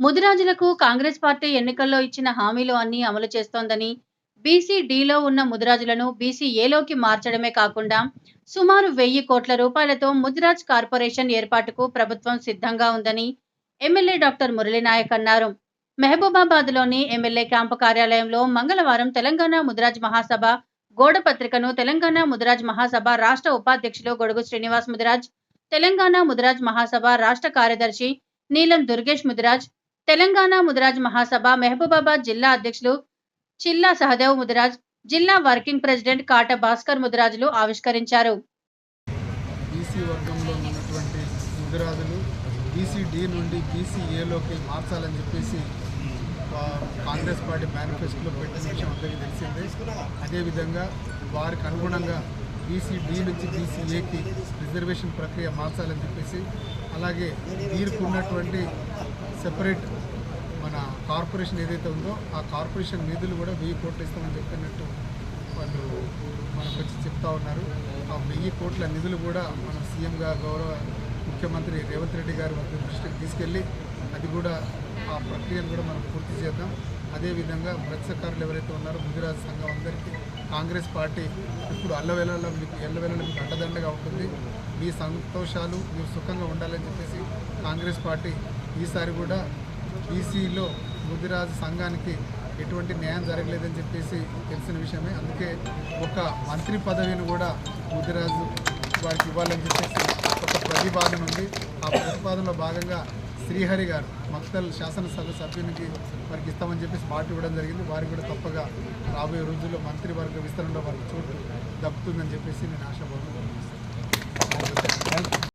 ముదిరాజులకు Congress party ఎన్నికల్లో ఇచ్చిన హామీలు అన్ని అమలు చేస్తోందని బీసీ డీలో ఉన్న ముదిరాజులను బీసీ ఏలోకి మార్చడమే కాకుండా సుమారు వెయ్యి కోట్ల రూపాయలతో ముదిరాజ్ కార్పొరేషన్ ఏర్పాటుకు ప్రభుత్వం సిద్ధంగా ఉందని ఎమ్మెల్యే డాక్టర్ మురళీనాయక్ అన్నారు. మహబూబాబాద్లోని ఎమ్మెల్యే క్యాంపు కార్యాలయంలో మంగళవారం తెలంగాణ ముదిరాజ్ మహాసభ గోడ పత్రికను తెలంగాణ ముదిరాజ్ మహాసభ రాష్ట్ర ఉపాధ్యక్షులు గొడుగు శ్రీనివాస్ ముదిరాజ్ తెలంగాణ ముదిరాజ్ మహాసభ రాష్ట్ర కార్యదర్శి నీలం దుర్గేష్ ముదిరాజ్ తెలంగాణ ముదిరాజ్ మహాసభ మహబూబాబాద్ జిల్లా అధ్యక్షులు చిల్లా సహదేవ్ ముదిరాజ్ జిల్లా వర్కింగ్ ప్రెసిడెంట్ కాట భాస్కర్ ముదిరాజులు ఆవిష్కరించారు. బీసీ వర్గంలో ఉన్నటువంటి ముదిరాజులు బీసీ డి నుండి బీసీ ఏలోకి మార్చాలని చెప్పేసి కాంగ్రెస్ పార్టీ మేనిఫెస్టోలో పెట్టిన విషయం అందరికీ తెలిసిందే. అదేవిధంగా వారికి అనుగుణంగా బీసీ డి నుంచి బీసీ ఏకి రిజర్వేషన్ ప్రక్రియ మార్చాలని చెప్పేసి అలాగే వీరికి ఉన్నటువంటి సెపరేట్ మన కార్పొరేషన్ ఏదైతే ఉందో ఆ కార్పొరేషన్ నిధులు కూడా వెయ్యి కోట్లు ఇస్తామని చెప్పినట్టు వాళ్ళు మనకు వచ్చి చెప్తా ఉన్నారు. ఆ వెయ్యి కోట్ల నిధులు కూడా మన సీఎంగా గౌరవ ముఖ్యమంత్రి రేవంత్ రెడ్డి గారి దృష్టికి తీసుకెళ్ళి అది కూడా ఆ ప్రక్రియను కూడా మనం పూర్తి చేద్దాం. అదేవిధంగా మత్స్యకారులు ఎవరైతే ఉన్నారో ముదిరాజు సంఘం అందరికీ కాంగ్రెస్ పార్టీ ఇప్పుడు అల్లవేళలో మీకు ఎల్లవేళలో మీకు అండదండగా ఉంటుంది. మీ సంతోషాలు మీరు సుఖంగా ఉండాలని చెప్పేసి కాంగ్రెస్ పార్టీ ఈసారి కూడా బీసీలో ముదిరాజు సంఘానికి ఎటువంటి న్యాయం జరగలేదని చెప్పేసి తెలిసిన విషయమే. అందుకే ఒక మంత్రి పదవిని కూడా ముదిరాజు వారికి ఇవ్వాలని చెప్పేసి ఒక ప్రతిపాదన ఉంది. ఆ ప్రతిపాదనలో భాగంగా శ్రీహరి గారు మక్తల్ శాసనసభ సభ్యునికి వారికి ఇస్తామని చెప్పేసి మాట ఇవ్వడం జరిగింది. వారికి కూడా తప్పగా రాబోయే రోజుల్లో మంత్రివర్గ విస్తరణలో వారికి చోటు దక్కుతుందని చెప్పేసి నేను ఆశాభావం